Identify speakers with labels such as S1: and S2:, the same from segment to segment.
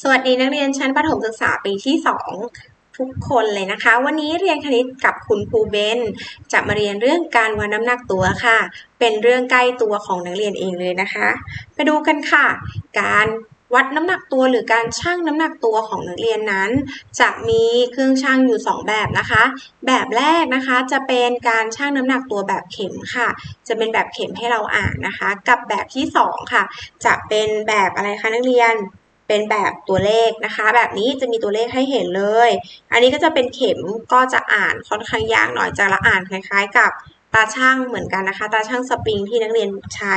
S1: สวัสดีนักเรียนชั้นประถมศึกษาปีที่ 2 ทุกคนเลยนะคะ วันนี้เรียนคณิตกับคุณครูเบนจะมาเรียนเรื่องการวัดน้ำหนักตัวค่ะ เป็นเรื่องใกล้ตัวของนักเรียนเองเลยนะคะ ไปดูกันค่ะ การวัดน้ำหนักตัวหรือการชั่งน้ำหนักตัวของนักเรียนนั้น จะมีเครื่องชั่งอยู่ 2 แบบนะคะ แบบแรกนะคะจะเป็นการชั่งน้ำหนักตัวแบบเข็มค่ะ จะเป็นแบบเข็มให้เราอ่านนะคะ กับแบบที่ 2 ค่ะ จะเป็นแบบอะไรคะนักเรียน เป็นแบบตัวเลขนะคะ แบบนี้จะมีตัวเลขให้เห็นเลย อันนี้ก็จะเป็นเข็มก็จะอ่านค่อนข้างยากหน่อยจะละอ่านคล้ายๆ กับตาช่างเหมือนกันนะคะ ตาช่างสปริงที่นักเรียนใช้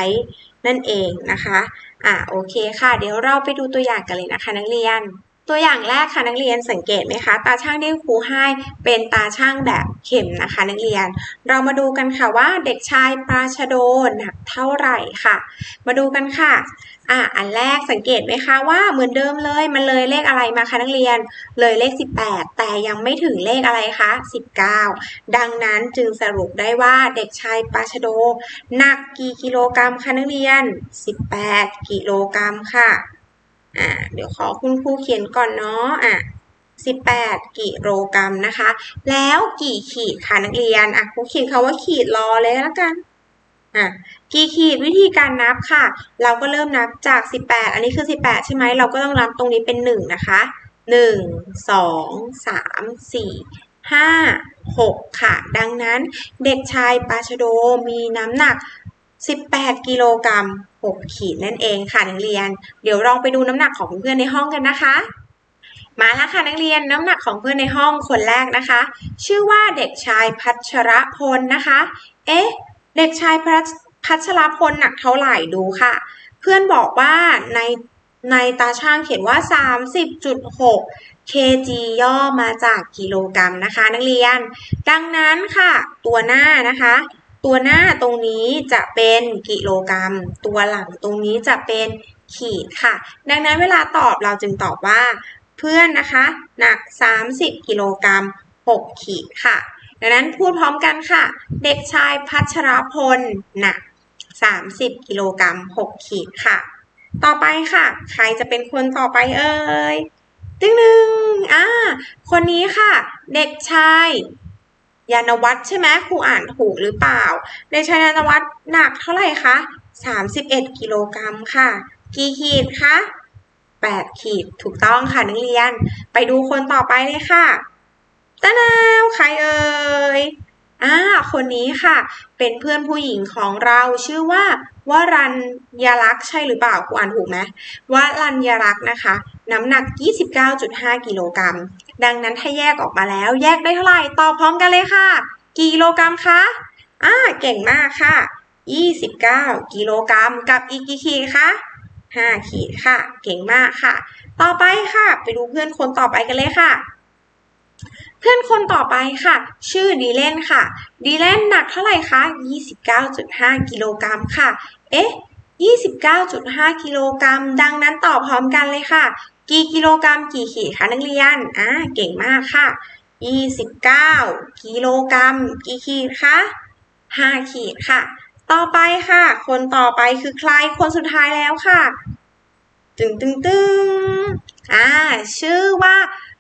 S1: นั่นเองนะคะ อะโอเคค่ะ เดี๋ยวเราไปดูตัวอย่างกันเลยนะคะนักเรียน ตัวอย่างแรกค่ะนักเรียนสังเกตไหมคะ ตาช่างที่ครูให้เป็นตาช่างแบบเข็มนะคะ นักเรียน เรามาดูกันค่ะว่าเด็กชายปราชโดหนักเท่าไหร่ค่ะ มาดูกันค่ะอะอันแรกสังเกตไหมคะว่าเหมือนเดิมเลยมันเลยเลขอะไรมาคะนักเรียน เลยเลข 18 แต่ยังไม่ถึงเลขอะไรคะ19 ดังนั้นจึงสรุปได้ว่าเด็กชายปาชโดหนักกี่กิโลกรัมคะนักเรียน 18 กิโลกรัมค่ะ อ่าเดี๋ยวขอคุณครูเขียนก่อนเนาะอะ18 กิโลกรัมนะคะ แล้วกี่ขีดคะนักเรียนอะครูเขียนคาว่าขีดรอเลยแล้วกันอะกี่ขีดวิธีการนับค่ะ เราก็เริ่มนับจาก 18 อันนี้คือ 18 ใช่ไหมเราก็ต้องนับตรงนี้เป็น 1 นะคะ 1 2 3 4 5 6 ค่ะ ดังนั้นเด็กชายปาชโดมีน้ำหนัก 18 กิโลกรัม 6 ขีดนั่นเองค่ะนักเรียน เดี๋ยวลองไปดูน้ำหนักของเพื่อนในห้องกันนะคะ มาแล้วค่ะนักเรียนน้ำหนักของเพื่อนในห้องคนแรกนะคะ ชื่อว่าเด็กชายพัชรพลนะคะ เอ๊ะ เด็กชายพัชพัชรพลหนักเท่าไหร่ดูค่ะ เพื่อนบอกว่าในในตาช่างเขียนว่า 30.6 kg ย่อมาจากกิโลกรัมนะคะ นักเรียน ดังนั้นค่ะ ตัวหน้านะคะ ตัวหน้าตรงนี้จะเป็นกิโลกรัม ตัวหลังตรงนี้จะเป็นขีดค่ะ ดังนั้นเวลาตอบเราจึงตอบว่า เพื่อนนะคะ หนัก 30 กิโลกรัม 6 ขีดค่ะ ดังนั้นพูดพร้อมกันค่ะ เด็กชายพัชรพลหนัก 30 กิโลกรัม 6 ขีดค่ะ ต่อไปค่ะ ใครจะเป็นคนต่อไปเอ่ยตึ้งหนึ่งอ่า คนนี้ค่ะ เด็กชาย ยานวัฒน์ใช่ไหมครูอ่านถูกหรือเปล่า ในชายยานวัฒน์หนักเท่าไหร่คะ31 กิโลกรัมค่ะ กี่ขีดคะ8 ขีดถูกต้องค่ะนักเรียน ไปดูคนต่อไปเลยค่ะตะนาวใครเอ่ย อ่า คนนี้ค่ะ เป็นเพื่อนผู้หญิงของเราชื่อว่าวรัญยลักษ์ใช่หรือเปล่ากูอ่านถูกไหมวรัญยลักษ์นะคะ น้ำหนัก 29.5 กิโลกรัม ดังนั้นถ้าแยกออกมาแล้ว แยกได้เท่าไหร่ตอบพร้อมกันเลยค่ะ กิโลกรัมคะอ่า เก่งมากค่ะ 29 กิโลกรัมกับอีกกี่ขีดคะ5ขีดค่ะ เก่งมากค่ะ ต่อไปค่ะ ไปดูเพื่อนคนต่อไปกันเลยค่ะ เพื่อนคนต่อไปค่ะ ชื่อดีเลนค่ะ ดีเลนหนักเท่าไหร่คะ 29.5 กิโลกรัมค่ะ เอ๊ะ 29.5 กิโลกรัม ดังนั้นตอบพร้อมกันเลยค่ะ กี่กิโลกรัมกี่ขีดคะนักเรียน อ่า เก่งมากค่ะ 29 กิโลกรัม กี่ขีดคะ 5 ขีดค่ะ ต่อไปค่ะ คนต่อไปคือใคร คนสุดท้ายแล้วค่ะ ตึงตึงตึงอ่า ชื่อว่า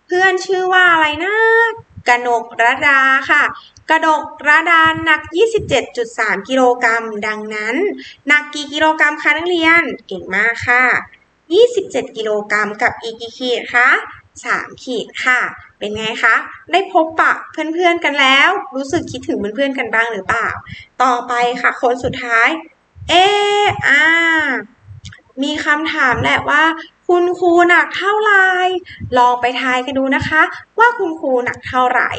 S1: เพื่อนชื่อว่าอะไรนะ กนกระดาค่ะ กระดกระดาหนัก 27.3 กิโลกรัม ดังนั้น หนักกี่กิโลกรัมคะนักเรียน เก่งมากค่ะ 27 กิโลกรัมกับอีกกี่ขีดคะ3 ขีดค่ะ เป็นไงคะ ได้พบปะเพื่อนๆกันแล้ว รู้สึกคิดถึงเพื่อนๆกันบ้างหรือเปล่า ต่อไปค่ะ คนสุดท้าย เออ่ามีคำถามแหละว่า คุณครูหนักเท่าไหร่ ลองไปทายกันดูนะคะ ว่าคุณครูหนักเท่าไหร่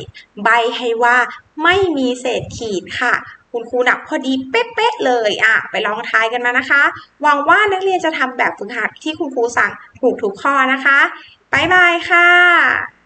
S1: ใบให้ว่าไม่มีเศษขีดค่ะ คุณครูหนักพอดีเป๊ะๆเลยอะ ไปลองทายกันมานะคะ หวังว่านักเรียนจะทำแบบฝึกหัดที่คุณครูสั่งถูกทุกข้อนะคะ บ๊ายบายค่ะ